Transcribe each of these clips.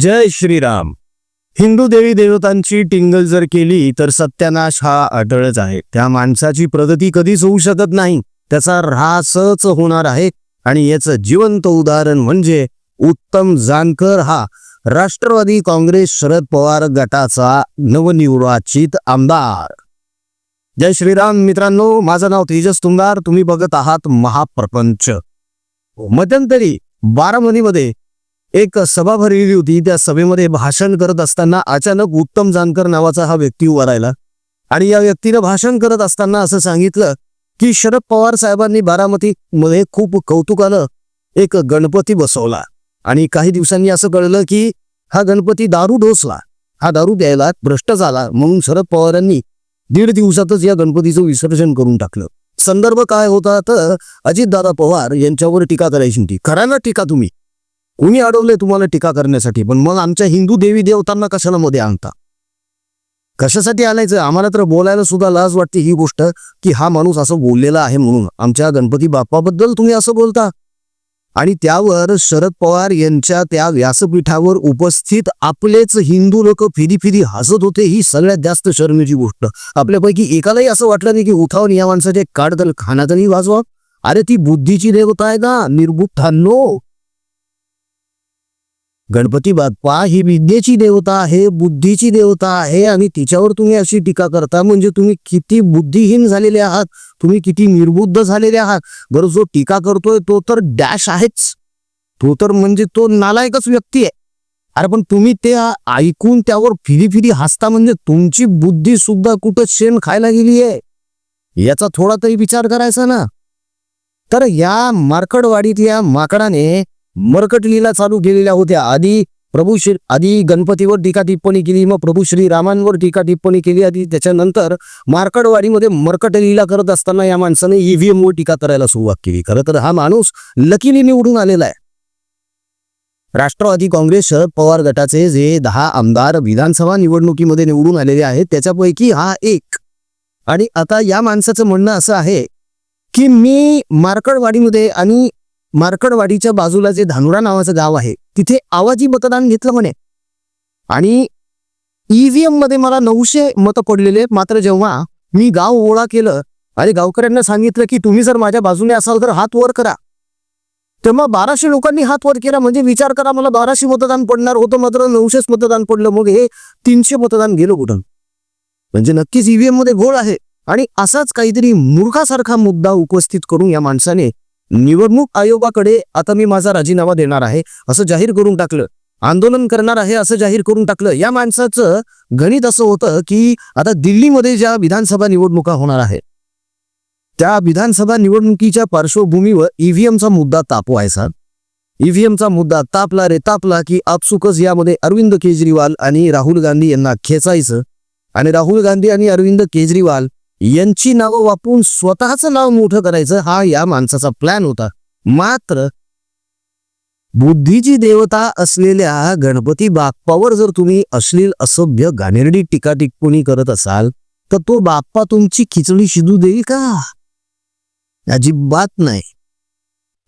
जय श्रीराम. हिंदू देवी देवतांची टिंगल जर केली तर सत्यानाश हा अटळच आहे. त्या माणसाची प्रगती कधीच होऊ शकत नाही. त्याचा ऱ्हासच होणार आहे आणि याचं जिवंत उदाहरण म्हणजे उत्तम जानकर हा राष्ट्रवादी काँग्रेस शरद पवार गटाचा नवनिर्वाचित आमदार. जय श्रीराम मित्रांनो माझं नाव तेजस तुंगार. तुम्ही बघत आहात महाप्रपंच. मध्यंतरी बारामतीमध्ये एक सभा भरलेली होती. त्या सभेमध्ये भाषण करत असताना अचानक उत्तम जानकर नावाचा हा व्यक्ती उभा राहिला. आणि या व्यक्तीनं भाषण करत असताना असं सांगितलं की शरद पवार साहेबांनी बारामतीमध्ये खूप कौतुकानं एक गणपती बसवला. आणि काही दिवसांनी असं कळलं की हा गणपती दारू ढोसला हा दारू द्यायला भ्रष्ट झाला. म्हणून शरद पवारांनी दीड दिवसातच या गणपतीचं विसर्जन करून टाकलं. संदर्भ काय होता तर अजितदादा पवार यांच्यावर टीका करायची होती. खरा ना टीका तुम्ही. कुणी अडवले तुम्हाला टीका करण्यासाठी? पण मग आमच्या हिंदू देवी देवतांना कशाला मध्ये आणता? कशासाठी आणायचं? आम्हाला तर बोलायला सुद्धा लाज वाटते ही गोष्ट की हा माणूस असं बोललेला आहे म्हणून. आमच्या गणपती बाप्पाबद्दल तुम्ही असं बोलता. आणि त्यावर शरद पवार यांच्या त्या व्यासपीठावर उपस्थित आपलेच हिंदू लोक फिरी फिरी हसत होते ही सगळ्यात जास्त शर्मेची गोष्ट. आपल्यापैकी एकालाही असं वाटलं नाही की उठावून या माणसाचे काढदल खाण्यातही वाजवा. अरे ती बुद्धीची देवता आहे ना निर्बुद्धांनो. गणपती बाप्पा ही विद्येची देवता आहे बुद्धीची देवता आहे आणि तिच्यावर तुम्ही अशी टीका करता म्हणजे तुम्ही किती बुद्धिहीन झालेले आहात तुम्ही किती निर्बुद्ध झालेले आहात. बरं जो टीका करतोय तो तर डॅश आहेच. तो तर म्हणजे तो नालायकच व्यक्ती आहे. अरे पण तुम्ही ते ऐकून त्यावर फिरी फिरी हसता म्हणजे तुमची बुद्धी सुद्धा कुठं शेण खायला गेली आहे? याचा थोडा तरी विचार करायचा ना. तर या मार्कडवाडीतल्या माकडाने मरकट लीला चालू केलेल्या होत्या. आधी प्रभू श्री आधी गणपतीवर टीका टिप्पणी केली मग प्रभू श्री रामांवर टीका टिप्पणी केली आधी त्याच्यानंतर मार्कडवाडीमध्ये मरकट लीला करत असताना या माणसाने ईव्हीएम वर टीका करायला सुरुवात केली. खरं तर हा माणूस लकीली निवडून आलेला आहे. राष्ट्रवादी काँग्रेस शरद पवार गटाचे जे दहा आमदार विधानसभा निवडणुकीमध्ये निवडून आलेले आहेत त्याच्यापैकी हा एक. आणि आता या माणसाचं म्हणणं असं आहे की मी मार्कडवाडीमध्ये आणि मार्कडवाडीच्या बाजूला जे धानुरा नावाचं गाव आहे तिथे आवाजी मतदान घेतलं म्हणे. आणि ईव्हीएममध्ये मला नऊशे मतं पडलेले मात्र जेव्हा मी गाव ओळा केलं आणि गावकऱ्यांना सांगितलं की तुम्ही जर माझ्या बाजूने असाल तर हात वर करा. तेव्हा बाराशे लोकांनी हात वर केला म्हणजे विचार करा मला बाराशे मतदान पडणार होतं मात्र नऊशेच मतदान पडलं मग हे तीनशे मतदान गेलो कुठं? म्हणजे नक्कीच ईव्हीएममध्ये घोळ आहे. आणि असाच काहीतरी मूर्खासारखा मुद्दा उपस्थित करून या माणसाने निवडणूक आयोगाकडे आता मी माझा राजीनामा देणार आहे असं जाहीर करून टाकलं. आंदोलन करणार आहे असं जाहीर करून टाकलं. या माणसाचं गणित असं होतं की आता दिल्लीमध्ये ज्या विधानसभा निवडणुका होणार आहेत त्या विधानसभा निवडणुकीच्या पार्श्वभूमीवर ईव्हीएमचा मुद्दा तापवायचा. ईव्हीएमचा मुद्दा तापला रे तापला की आपसुकच यामध्ये अरविंद केजरीवाल आणि राहुल गांधी यांना खेचायचं. आणि राहुल गांधी आणि अरविंद केजरीवाल यांची नावं वापरून स्वतःचं नाव मोठं करायचं हा या माणसाचा प्लॅन होता. मात्र बुद्धीची देवता असलेल्या गणपती बाप्पावर जर तुम्ही अश्लील असभ्य घाणेरडी टीका टिप्पणी करत असाल तर तो बाप्पा तुमची खिचडी शिजू देईल का? अजिबात नाही.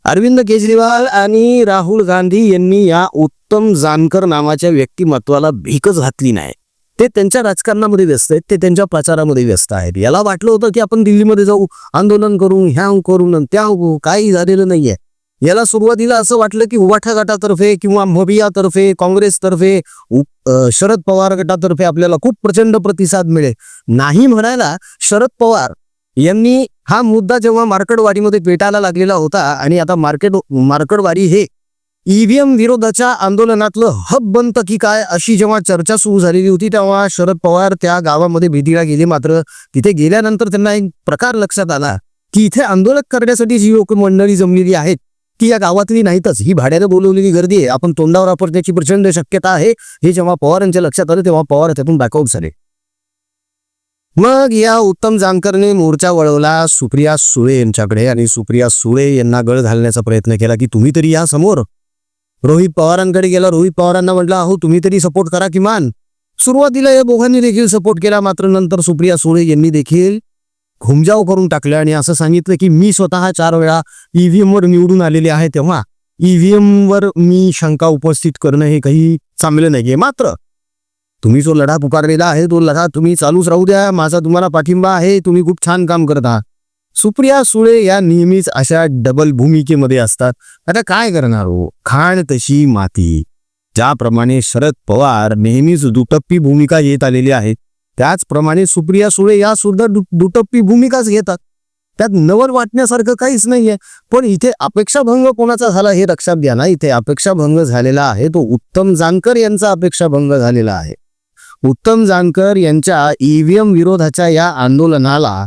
अरविंद केजरीवाल आणि राहुल गांधी यांनी या उत्तम जानकर नावाच्या व्यक्तिमत्वाला भीकच घातली नाही. ते त्यांच्या राजकारणामध्ये व्यस्त आहेत ते त्यांच्या प्रचारामध्ये व्यस्त आहेत. याला वाटलं होतं की आपण दिल्लीमध्ये जाऊ आंदोलन करू ह्या करून त्या काही झालेलं नाहीये. याला सुरुवातीला असं वाटलं की उवाठा गटातर्फे किंवा मबियातर्फे काँग्रेसतर्फे शरद पवार गटातर्फे आपल्याला खूप प्रचंड प्रतिसाद मिळेल. नाही म्हणायला शरद पवार यांनी हा मुद्दा जेव्हा मार्केटवाडीमध्ये पेटायला लागलेला होता आणि आता मार्केट मार्केटवाडी हे ईव्हीएम विरोधाच्या आंदोलनातलं हब बनतं की काय अशी जेव्हा चर्चा सुरू झालेली होती तेव्हा शरद पवार त्या गावामध्ये भेटीला गेले. मात्र तिथे गेल्यानंतर त्यांना एक प्रकार लक्षात आला की इथे आंदोलन करण्यासाठी जी लोक मंडळी जमलेली आहेत ती या गावातली नाहीतच. ही भाड्याने बोलवलेली गर्दी आहे. आपण तोंडावर वापरण्याची प्रचंड शक्यता आहे. हे जेव्हा पवार यांच्या लक्षात आलं तेव्हा पवार त्यातून बॅकआउट झाले. मग या उत्तम जानकरने मोर्चा वळवला. सुप्रिया सुळे यांच्याकडे आणि सुप्रिया सुळे यांना गळ घालण्याचा प्रयत्न केला की तुम्ही तरी या समोर रोहित पवारांकडे गेला. रोहित पवारांना म्हटलं अहो तुम्ही तरी सपोर्ट करा किमान सुरुवातीला या दोघांनी देखील सपोर्ट केला. मात्र नंतर सुप्रिया सुळे यांनी देखील घुमजाव करून टाकलं आणि असं सांगितलं की मी स्वतः चार वेळा ईव्हीएम वर निवडून आलेले आहे तेव्हा ईव्हीएम वर मी शंका उपस्थित करणं हे काही चांगलं नाहीये. मात्र तुम्ही जो लढा पुकारलेला आहे तो लढा तुम्ही चालूच राहू द्या. माझा तुम्हाला पाठिंबा आहे. तुम्ही खूप छान काम करत आहात. सुप्रिया सुळे या नेहमीच अशा डबल भूमिकेमध्ये असतात. आता काय करणार हो? खाण तशी माती. ज्याप्रमाणे शरद पवार नेहमीच दुटप्पी भूमिका येत आलेली आहे त्याचप्रमाणे सुप्रिया सुळे या सुद्धा दु- दुटप्पी भूमिकाच घेतात. त्यात नवल वाटण्यासारखं काहीच नाहीये. पण इथे अपेक्षाभंग कोणाचा झाला हे लक्षात घ्या ना. इथे अपेक्षाभंग झालेला आहे तो उत्तम जानकर यांचा अपेक्षाभंग झालेला आहे. उत्तम जानकर यांच्या ईव्हीएम विरोधाच्या या आंदोलनाला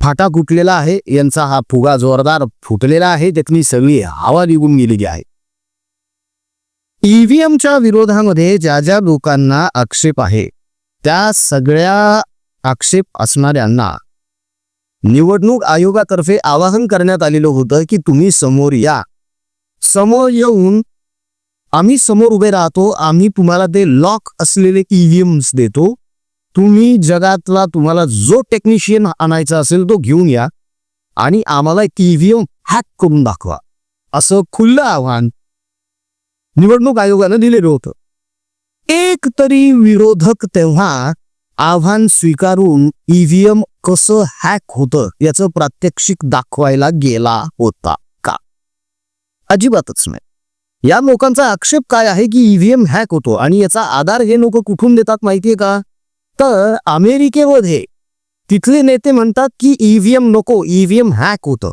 फाटा फुटलेला आहे यांचा हा फुगा जोरदार फुटलेला आहे त्यातली सगळी हवा निघून गेलेली आहे. ईव्हीएमच्या विरोधामध्ये ज्या ज्या लोकांना आक्षेप आहे त्या सगळ्या आक्षेप असणाऱ्यांना निवडणूक आयोगातर्फे आवाहन करण्यात आलेलं होतं की तुम्ही समोर या. समोर येऊन आम्ही समोर उभे राहतो आम्ही तुम्हाला ते लॉक असलेले ईव्हीएम्स देतो. तुम्ही जगातला तुम्हाला जो टेक्निशियन आणायचा असेल तो घेऊन या आणि आम्हाला ईव्हीएम हॅक करून दाखवा. असं खुल्लं आव्हान निवडणूक आयोगानं दिलेलं होतं. एक तरी विरोधक तेव्हा आव्हान स्वीकारून ईव्हीएम कसं हॅक होतं याचं प्रात्यक्षिक दाखवायला गेला होता का? अजिबातच नाही. या लोकांचा आक्षेप काय आहे की ईव्हीएम हॅक होतो आणि याचा आधार हे लोक कुठून देतात माहितीये का? तर अमेरिकेमध्ये तिथले नेते म्हणतात की ईव्हीएम नको ईव्हीएम हॅक होतं.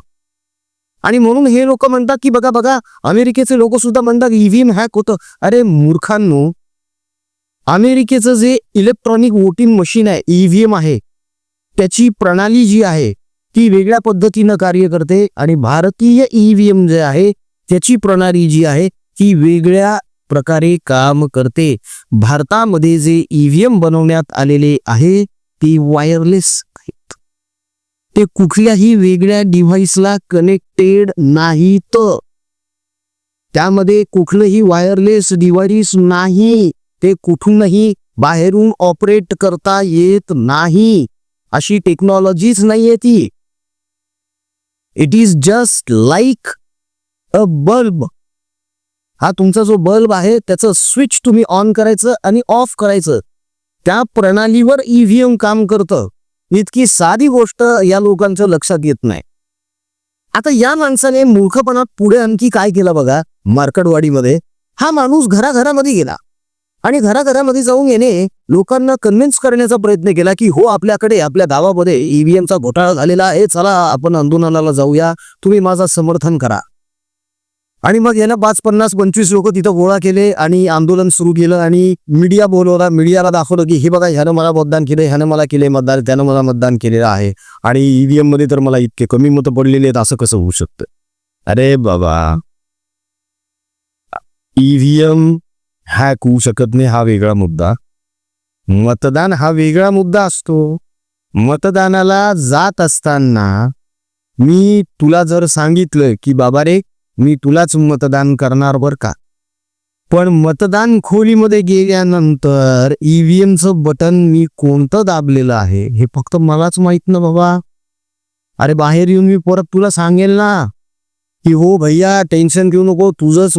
आणि म्हणून हे लोक म्हणतात की बघा बघा अमेरिकेचे लोक सुद्धा म्हणतात ईव्हीएम हॅक होतं. अरे मूर्खांनो अमेरिकेचं जे इलेक्ट्रॉनिक वोटिंग मशीन आहे ईव्हीएम आहे त्याची प्रणाली जी आहे ती वेगळ्या पद्धतीनं कार्य करते. आणि भारतीय ईव्हीएम जे आहे त्याची प्रणाली जी आहे ती वेगळ्या प्रकारे काम करते. भारतामध्ये जे ईव्हीएम बनवण्यात आलेले आहे ते वायरलेस आहेत ते कुठल्याही वेगळ्या डिव्हाइसला कनेक्टेड नाहीत. त्यामध्ये कुठलंही वायरलेस डिव्हाइस नाही. ते कुठूनही बाहेरून ऑपरेट करता येत नाही. अशी टेक्नॉलॉजीच नाहीये ती. It is just like a bulb हा तुमचा जो बल्ब आहे त्याचं स्विच तुम्ही ऑन करायचं आणि ऑफ करायचं. त्या प्रणालीवर ईव्हीएम काम करतं. इतकी साधी गोष्ट या लोकांच्या लक्षात येत नाही. आता या माणसाने मूर्खपणात पुढे आणखी काय केलं बघा? मार्कडवाडीमध्ये. हा माणूस घराघरामध्ये गेला. आणि घराघरामध्ये जाऊन येणे लोकांना कन्व्हिन्स करण्याचा प्रयत्न केला की हो आपल्याकडे आपल्या गावामध्ये ईव्हीएमचा घोटाळा झालेला आहे. चला आपण आंदोलनाला जाऊया. तुम्ही माझा समर्थन करा. आणि मग यानं पाच पन्नास पंचवीस लोक तिथं गोळा केले आणि आंदोलन सुरू केलं आणि मीडिया बोलवला. मीडियाला दाखवलं की हे बघा ह्यानं मला मतदान केलं ह्यानं मला केले मतदान त्यानं मला मतदान केलेलं आहे आणि ईव्हीएममध्ये तर मला इतके कमी मतं पडलेले आहेत असं कसं होऊ शकतं? अरे बाबा. ईव्हीएम हॅक होऊ शकत नाही हा वेगळा मुद्दा. मतदान हा वेगळा मुद्दा असतो. मतदानाला जात असताना मी तुला जर सांगितलं की बाबा रे मी तुलाच मतदान करणार बर का? पण मतदान खोलीमध्ये गेल्यानंतर ईव्हीएमचं बटन मी कोणतं दाबलेलं आहे हे फक्त मलाच माहीत ना बाबा. अरे बाहेर येऊन मी परत तुला सांगेल ना की हो भैया टेन्शन घेऊ नको तुझंच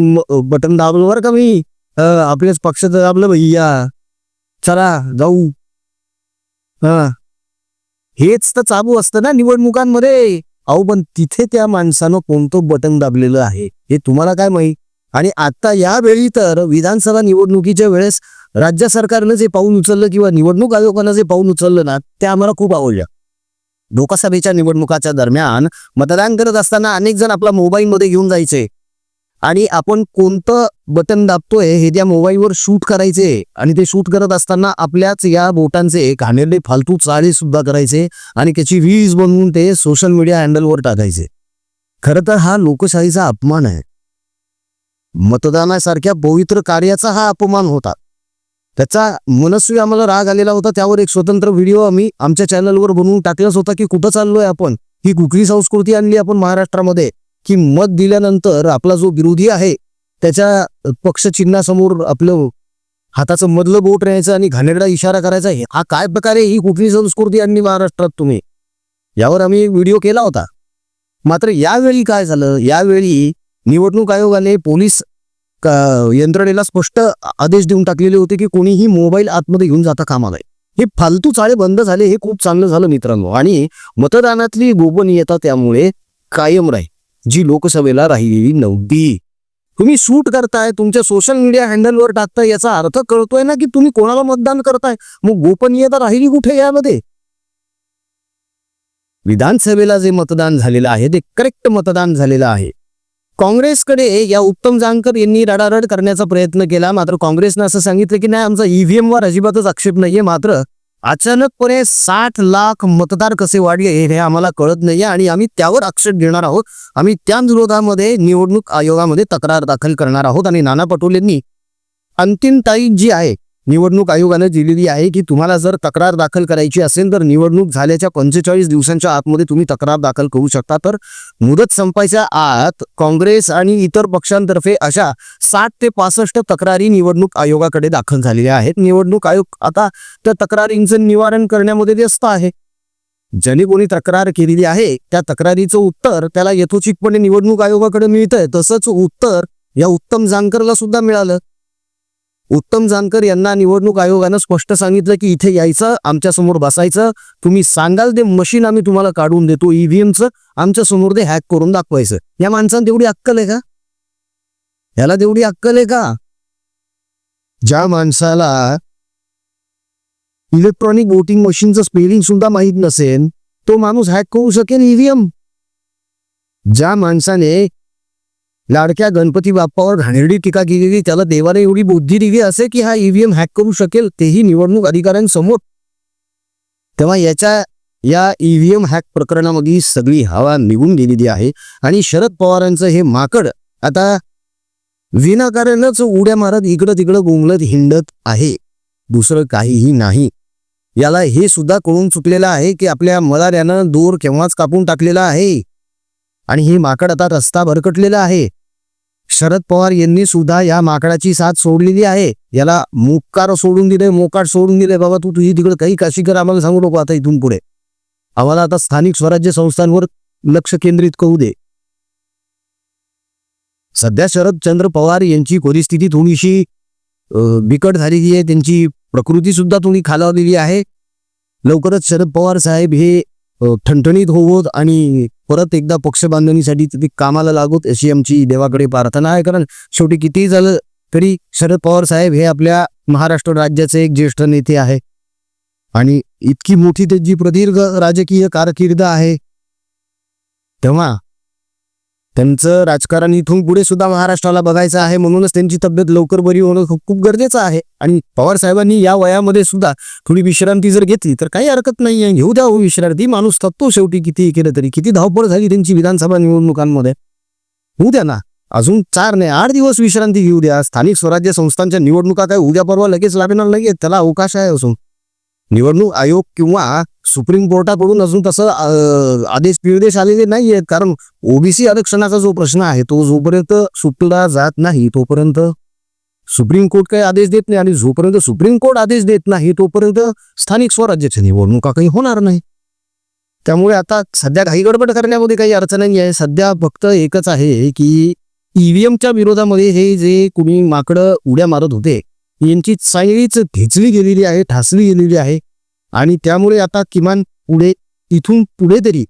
बटन दाबलं बरं का मी? आपल्याच पक्षाचं दाबलं भैया. चला जाऊ. हा. हेच तर चालू असतं ना निवडणुकांमध्ये. अहो पण तिथे त्या माणसानं कोणतं बटन दाबलेलं आहे? हे तुम्हाला काय माहीत? आणि आता यावेळी तर विधानसभा निवडणुकीच्या वेळेस राज्य सरकारनं जे पाऊल उचललं किंवा निवडणूक आयोगानं जे पाऊल उचललं ना ते आम्हाला खूप आवडलं. लोकसभेच्या निवडणुकाच्या दरम्यान मतदान करत असताना अनेक जण आपला मोबाईलमध्ये घेऊन जायचे. आणि आपण कोणतं बटन दाबतोय हे त्या मोबाईलवर शूट करायचे. आणि ते शूट करत असताना आपल्याच या बोटांचे घाणेरडे फालतू चाळे सुद्धा करायचे आणि त्याची वीज बनवून ते सोशल मीडिया हँडलवर टाकायचे. खरं तर हा लोकशाहीचा अपमान आहे. मतदानासारख्या पवित्र कार्याचा हा अपमान होता. त्याचा मनस्वी आम्हाला राग आलेला होता. त्यावर एक स्वतंत्र व्हिडिओ आम्ही आमच्या चॅनलवर बनवून टाकलाच होता की कुठं चाललोय आपण. ही कुकरी संस्कृती आणली आपण महाराष्ट्रामध्ये. की मत दिल्यानंतर आपला जो विरोधी आहे त्याच्या पक्षचिन्हासमोर आपलं हाताचं मधलं बोट राहायचं आणि घाणेरडा इशारा करायचा आहे हा काय प्रकारे ही कुठली संस्कृती आणली महाराष्ट्रात तुम्ही? यावर आम्ही व्हिडिओ केला होता. मात्र यावेळी काय झालं? यावेळी निवडणूक आयोगाने पोलीस यंत्रणेला स्पष्ट आदेश देऊन टाकलेले होते की कोणीही मोबाईल आतमध्ये घेऊन जाता कामा नये. हे फालतू चाळे बंद झाले हे खूप चांगलं झालं मित्रांनो. आणि मतदानातली गोपनीयता त्यामुळे कायम राहील. जी लोकसभेला राहिलेली नव्हती. तुम्ही शूट करताय तुमच्या सोशल मीडिया हँडलवर टाकताय याचा अर्थ कळतोय ना की तुम्ही कोणाला मतदान करताय? मग गोपनीयता राहिली कुठे यामध्ये? विधानसभेला जे मतदान झालेलं आहे ते करेक्ट मतदान झालेलं आहे. काँग्रेसकडे या उत्तम जानकर यांनी रडारड करण्याचा प्रयत्न केला मात्र काँग्रेसनं असं सांगितलं की नाही आमचा ईव्हीएमवर अजिबातच आक्षेप नाहीये मात्र अचानकपणे साठ लाख मतदार कसे वाढले हे हे आम्हाला कळत नाही आणि आम्ही त्यावर आक्षेप घेणार आहोत. आम्ही त्या विरोधामध्ये निवडणूक आयोगामध्ये तक्रार दाखल करणार आहोत आणि नाना पटोलेंनी अंतिम ताई जी आहे निवडणूक आयोगानं दिलेली आहे की तुम्हाला जर तक्रार दाखल करायची असेल तर निवडणूक झाल्याच्या पंचेचाळीस दिवसांच्या आतमध्ये तुम्ही तक्रार दाखल करू शकता. तर मुदत संपायच्या आत काँग्रेस आणि इतर पक्षांतर्फे अशा साठ ते पासष्ट तक्रारी निवडणूक आयोगाकडे दाखल झालेल्या आहेत. निवडणूक आयोग आता त्या तक्रारींचं निवारण करण्यामध्ये व्यस्त आहे. ज्याने कोणी तक्रार केलेली आहे त्या तक्रारीचं उत्तर त्याला यथोचितपणे निवडणूक आयोगाकडे मिळतंय. तसंच उत्तर या उत्तम जानकरला सुद्धा मिळालं. उत्तम जानकर यांना निवडणूक आयोगानं स्पष्ट सांगितलं की इथे यायचं आमच्यासमोर बसायचं. तुम्ही सांगाल ते मशीन आम्ही तुम्हाला काढून देतो ईव्हीएमचं आमच्यासमोर ते हॅक करून दाखवायचं. या माणसानं तेवढी अक्कल आहे का? याला तेवढी अक्कल आहे का? ज्या माणसाला इलेक्ट्रॉनिक वोटिंग मशीनचं स्पेलिंग सुद्धा माहीत नसेल तो माणूस हॅक करू शकेल ईव्हीएम ज्या माणसाने लाडक्या गणपती बाप्पावर घाणेरडी टीका केलेली त्याला देवाने एवढी बुद्धी दिली असे की हा ईव्हीएम हॅक करू शकेल तेही निवडणूक अधिकाऱ्यांसमोर. तेव्हा याच्या या ईव्हीएम हॅक प्रकरणामध्ये सगळी हवा निघून गेलेली आहे. आणि शरद पवारांचं हे माकड आता विनाकारणच उड्या मारत इकडं तिकडं गोंगलत हिंडत आहे. दुसरं काहीही नाही. याला हे सुद्धा कळून चुकलेलं आहे की आपल्या मलाऱ्यानं दोर केव्हाच कापून टाकलेला आहे. आणि हे माकड आता रस्ता भरकटलेला आहे. शरद पवार यांनी सुद्धा या माकडाची साथ सोडलेली आहे. याला मुक्कार सोडून दिले मोकाट सोडून दिले बाबा तू तुझी तिकडे काही काशी कर आम्हाला सांगू नको आता इथून पुढे. आम्हाला आता स्थानिक स्वराज्य संस्थांवर लक्ष केंद्रित करू दे. सध्या शरदचंद्र पवार यांची परिस्थिती थोडीशी बिकट झालेली आहे. त्यांची प्रकृती सुद्धा थोडी खालावलेली आहे. लवकरच शरद पवार साहेब हे ठणठणीत होवोत आणि परत एकदा पक्ष बांधणीसाठी ते कामाला लागूत अशी आमची देवाकडे प्रार्थना आहे. कारण शेवटी कितीही झालं तरी शरद पवार साहेब हे आपल्या महाराष्ट्र राज्याचे एक ज्येष्ठ नेते आहे. आणि इतकी मोठी त्यांची प्रदीर्घ राजकीय कारकीर्द आहे. तेव्हा त्यांचं राजकारण इथून पुढे सुद्धा महाराष्ट्राला बघायचं आहे. म्हणूनच त्यांची तब्येत लवकर बरी होणं खूप गरजेचं आहे. आणि पवार साहेबांनी या वयामध्ये सुद्धा थोडी विश्रांती जर घेतली तर काही हरकत नाही आहे. घेऊ द्या हो विश्रांती. माणूस तो शेवटी किती केलं तरी. किती धावपळ झाली त्यांची विधानसभा निवडणुकांमध्ये. होऊ द्या ना. अजून चार नाही आठ दिवस विश्रांती घेऊ द्या. स्थानिक स्वराज्य संस्थांच्या निवडणुका काय उद्या परवा लगेच लागणार लगेच. त्याला अवकाश आहे अजून. निवडणूक आयोग किंवा सुप्रीम कोर्टाकडून अजून तसं आदेश निर्देश आलेले नाही आहेत कारण ओबीसी आरक्षणाचा जो प्रश्न आहे तो जोपर्यंत सुटला जात नाही तोपर्यंत सुप्रीम कोर्ट काही आदेश देत नाही. आणि जोपर्यंत सुप्रीम कोर्ट आदेश देत नाही तोपर्यंत स्थानिक स्वराज्याच्या निवडणुका काही होणार नाही. त्यामुळे आता सध्या काही गडबड करण्यामध्ये काही अडचण नाही आहे. सध्या फक्त एकच आहे की ईव्हीएमच्या विरोधामध्ये हे जे कुणी माकडं उड्या मारत होते यांची चांगलीच ठेचली गेलेली आहे ठासली गेलेली आहे. आणि त्यामुळे आता किमान पुढे इथून पुढे तरी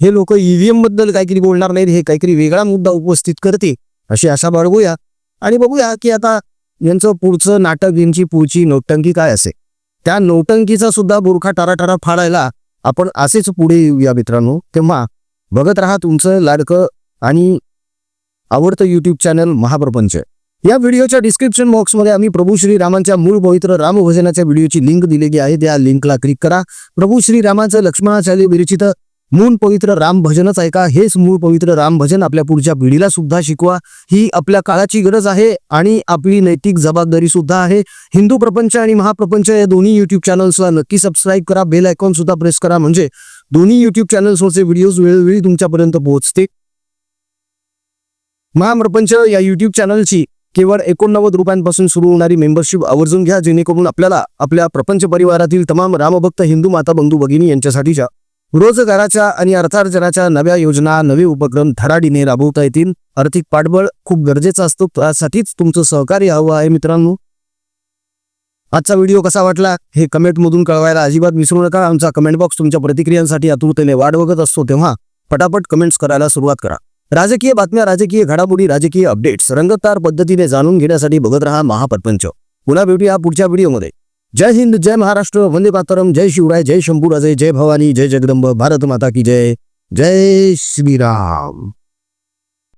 हे लोक ईव्हीएमबद्दल काहीतरी बोलणार नाहीत हे काहीतरी वेगळा मुद्दा उपस्थित करते अशी आशा बाळगूया. आणि बघूया की आता यांचं पुढचं नाटक यांची पुढची नौटंकी काय असे त्या नौटंकीचा सुद्धा बुरखा टाराटारा फाडायला आपण असेच पुढे येऊया मित्रांनो. तेव्हा बघत राहा तुमचं लाडकं आणि आवडतं युट्यूब चॅनल महाप्रपंच. या व्हिडिओच्या डिस्क्रिप्शन बॉक्समध्ये आम्ही प्रभू श्रीरामांच्या मूळ पवित्र रामभजनाच्या व्हिडिओची लिंक दिलेली आहे. त्या लिंकला क्लिक करा. प्रभू श्रीरामाचं लक्ष्मणाचार्य विरचित मूळ पवित्र राम भजनच ऐका हेच मूळ पवित्र राम भजन आपल्या पुढच्या पिढीला सुद्धा शिकवा. ही आपल्या काळाची गरज आहे आणि आपली नैतिक जबाबदारी सुद्धा आहे. हिंदू प्रपंच आणि महाप्रपंच या दोन्ही युट्यूब चॅनल्सला नक्की सबस्क्राईब करा. बेल आयकॉन सुद्धा प्रेस करा. म्हणजे दोन्ही युट्यूब चॅनल्सवरचे व्हिडिओज वेळोवेळी तुमच्यापर्यंत पोहोचते महाप्रपंच या युट्यूब चॅनलची केवळ एकोणनव्वद रुपयांपासून सुरू होणारी मेंबरशिप आवर्जून घ्या जेणेकरून आपल्याला आपल्या प्रपंच परिवारातील तमाम रामभक्त हिंदू माता बंधू भगिनी यांच्यासाठीच्या रोजगाराच्या आणि अर्थार्जनाच्या नव्या योजना नवे उपक्रम धडाडीने राबवता येतील. आर्थिक पाठबळ खूप गरजेचं असतो त्यासाठीच तुमचं सहकार्य हवं आहे मित्रांनो. आजचा व्हिडिओ कसा वाटला हे कमेंटमधून कळवायला अजिबात विसरू नका. आमचा कमेंट बॉक्स तुमच्या प्रतिक्रियांसाठी आतुरतेने वाट बघत असतो तेव्हा पटापट कमेंट्स करायला सुरुवात करा. राजकीय बातम्या राजकीय घडामोडी राजकीय अपडेट्स रंगतदार पद्धतीने जाणून घेण्यासाठी बघत रहा महापरपंच. पुन्हा भेटूया पुढच्या व्हिडिओमध्ये. जय हिंद जय महाराष्ट्र वंदे मातरम जय शिवराय जय शंभूराजे जय भवानी जय जगदंब भारत माता की जय. जय श्रीराम.